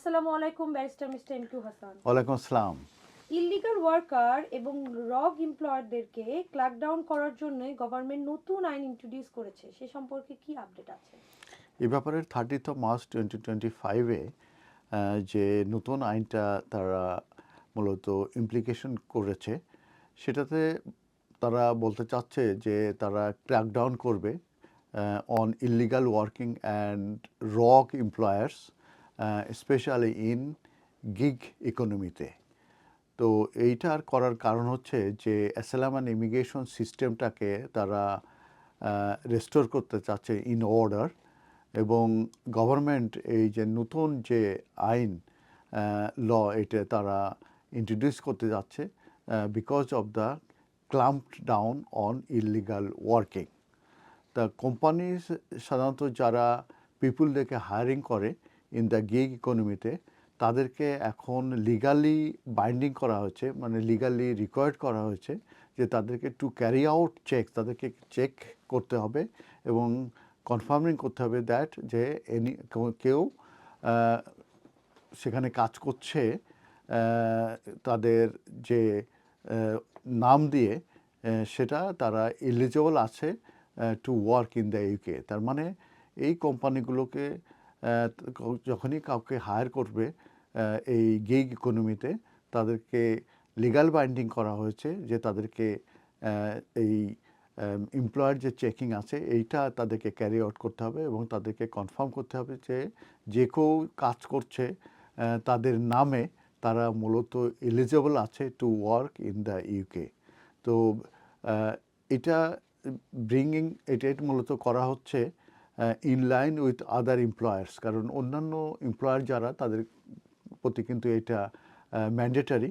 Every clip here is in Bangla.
আসসালামু আলাইকুম ব্যারিস্টার মিস্টার এম টু হাসান। ওয়ালাইকুম আসসালাম। ইলিগাল ওয়ার্কার এবং রগ এমপ্লয়ারদেরকে ক্ল্যাকডাউন করার জন্য গভর্নমেন্ট নতুন আইন ইন্ট্রোডিউস করেছে। সে সম্পর্কে কি আপডেট আছে? এই ব্যাপারে thirtieth of March twenty twenty ফাইভে যে নতুন আইনটা তারা মূলত ইমপ্লিকেশন করেছে সেটাতে তারা বলতে চাচ্ছে যে তারা ক্র্যাকডাউন করবে on illegal working and rogue employers specially in gig ইকোনমিতে তো। এইটার করার কারণ হচ্ছে যে অ্যাসালাম অ্যান্ড ইমিগ্রেশন সিস্টেমটাকে তারা রেস্টোর করতে চাচ্ছে ইন অর্ডার এবং গভর্নমেন্ট এই যে নতুন যে আইন ল এটা তারা ইন্ট্রোডিউস করতে যাচ্ছে because of the clamped down on illegal working তা কোম্পানি সাধারণত যারা পিপুলদেরকে হায়ারিং করে ইন দ্য গিগ ইকোনমিতে তাদেরকে এখন লিগালি বাইন্ডিং করা হয়েছে মানে লিগালি রিকোয়ার্ড করা হয়েছে যে তাদেরকে টু ক্যারি আউট চেক তাদেরকে চেক করতে হবে এবং কনফার্মিং করতে হবে দ্যাট যে এনি কেউ সেখানে কাজ করছে তাদের যে নাম দিয়ে সেটা তারা এলিজিবল আছে to work in the UK তার মানে এই কোম্পানিগুলোকে যখনই কাউকে হায়ার করবে এই গিগ ইকোনমিতে তাদেরকে লিগাল বাইন্ডিং করা হয়েছে যে তাদেরকে এই এমপ্লয়ার যে চেকিং আছে, এইটা তাদেরকে ক্যারি আউট করতে হবে এবং তাদেরকে কনফার্ম করতে হবে যে যে কেউ কাজ করছে তাদের নামে তারা মূলত এলিজিবল আছে to work in the UK তো এটা ব্রিঙ্গিং এটা মূলত করা হচ্ছে in line with other employers কারণ অন্যান্য এমপ্লয়ার যারা, তাদের প্রতি কিন্তু এটা ম্যান্ডেটারি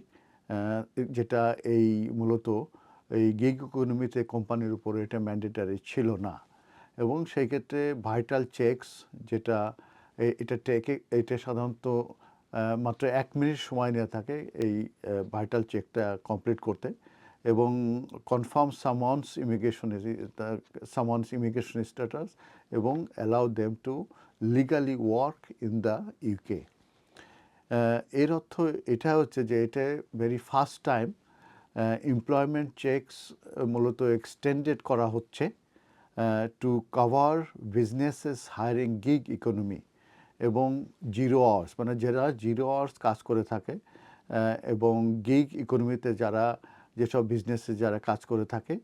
যেটা এই মূলত এই গিগ ইকোনমিতে কোম্পানির উপরে এটা ম্যান্ডেটারি ছিল না। এবং সেই ক্ষেত্রে ভাইটাল চেকস যেটা এটা টেকে এটা সাধারণত মাত্র এক মিনিট সময় নিয়ে থাকে এই ভাইটাল চেকটা কমপ্লিট করতে। এবং confirm someone's immigration someone's immigration status এবং allow them to legally work in the UK এর অর্থ এটা হচ্ছে যে এটা very first time employment checks মূলত এক্সটেন্ডেড করা হচ্ছে to cover businesses hiring gig economy এবং জিরো আওয়ার্স মানে যারা জিরো আওয়ার্স কাজ করে থাকে এবং গিগ ইকোনমিতে যারা যেসব বিজনেসে যারা কাজ করে থাকে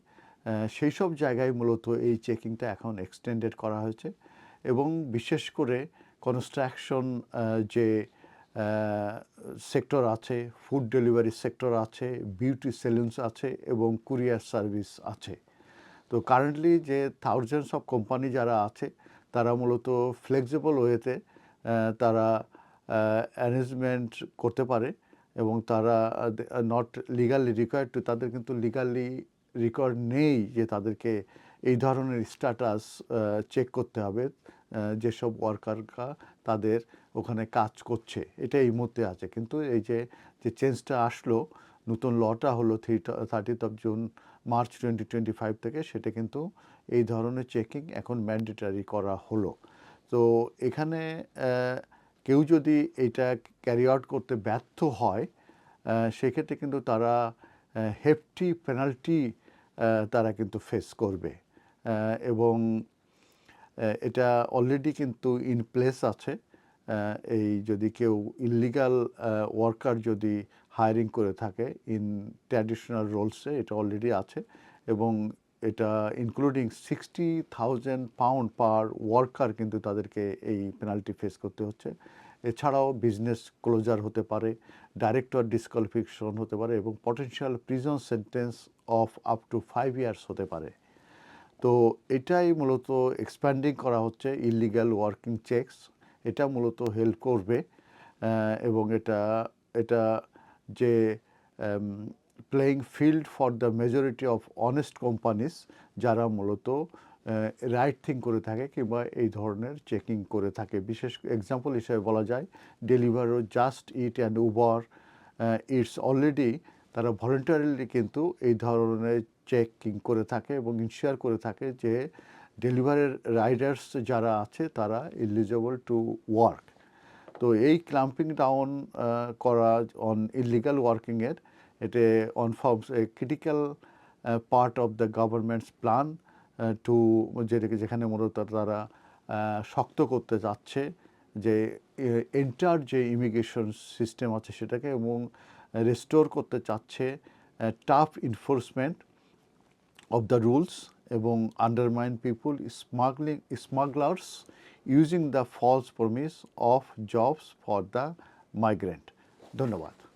সেই সব জায়গায় মূলত এই চেকিংটা এখন এক্সটেন্ডেড করা হয়েছে এবং বিশেষ করে কনস্ট্রাকশন যে সেক্টর আছে ফুড ডেলিভারি সেক্টর আছে বিউটি সেলুনস আছে এবং কুরিয়ার সার্ভিস আছে। তো কারেন্টলি যে থাউজেন্ডস অফ কোম্পানি যারা আছে, তারা মূলত ফ্লেক্সিবল ওয়েতে তারা অ্যারেঞ্জমেন্ট করতে পারে এবং তারা নট লিগালি রিকোয়ার্ড টু তাদের কিন্তু লিগালি রিকোয়ার্ড নেই যে তাদেরকে এই ধরনের স্ট্যাটাস চেক করতে হবে যেসব ওয়ার্কাররা তাদের ওখানে কাজ করছে। এটা এই মুহূর্তে আছে। কিন্তু এই যে যে চেঞ্জটা আসলো, নতুন লটা হলো three thirtieth of June March twenty twenty five থেকে, সেটা কিন্তু এই ধরনের চেকিং এখন ম্যান্ডেটারি করা হলো। তো এখানে কেউ যদি এটা ক্যারি আউট করতে ব্যর্থ হয় সেক্ষেত্রে কিন্তু তারা হেফটি পেনাল্টি তারা কিন্তু ফেস করবে। এবং এটা অলরেডি কিন্তু ইন প্লেস আছে। এই যদি কেউ ইলিগাল ওয়ার্কার যদি হায়ারিং করে থাকে ইন ট্র্যাডিশনাল রোলসে এটা অলরেডি আছে। এবং এটা including sixty thousand pound per worker কিন্তু তাদেরকে এই পেনাল্টি ফেস করতে হচ্ছে। এছাড়াও বিজনেস ক্লোজার হতে পারে ডাইরেক্টর ডিসকোয়ালিফিকেশন হতে পারে এবং potential prison sentence of up to five years হতে পারে। তো এটাই মূলত এক্সপ্যান্ডিং করা হচ্ছে ইলিগাল ওয়ার্কিং চেকস এটা মূলত হেল্প করবে এবং এটা এটা যে playing field for the majority of honest companies যারা মূলত রাইট থিং করে থাকে কিংবা এই ধরনের চেকিং করে থাকে। বিশেষ এক্সাম্পল হিসেবে বলা যায় Deliveroo Just Eat and Uber Eats already তারা ভলেন্টারিলি কিন্তু এই ধরনের চেকিং করে থাকে এবং ইনশিয়ার করে থাকে যে ডেলিভারির রাইডার্স যারা আছে তারা ইলিজেবল টু ওয়ার্ক তো এই ক্লাম্পিং ডাউন করা অন ইলিগাল ওয়ার্কিংয়ের এতে on forms a critical part of the government's plan to যেখানে মূলত তারা শক্ত করতে যাচ্ছে যে এন্টার যে ইমিগ্রেশন সিস্টেম আছে সেটাকে এবং রেস্টোর করতে চাচ্ছে tough enforcement of the rules এবং undermine people smuggling smugglers using the false promise of jobs for the migrant ধন্যবাদ।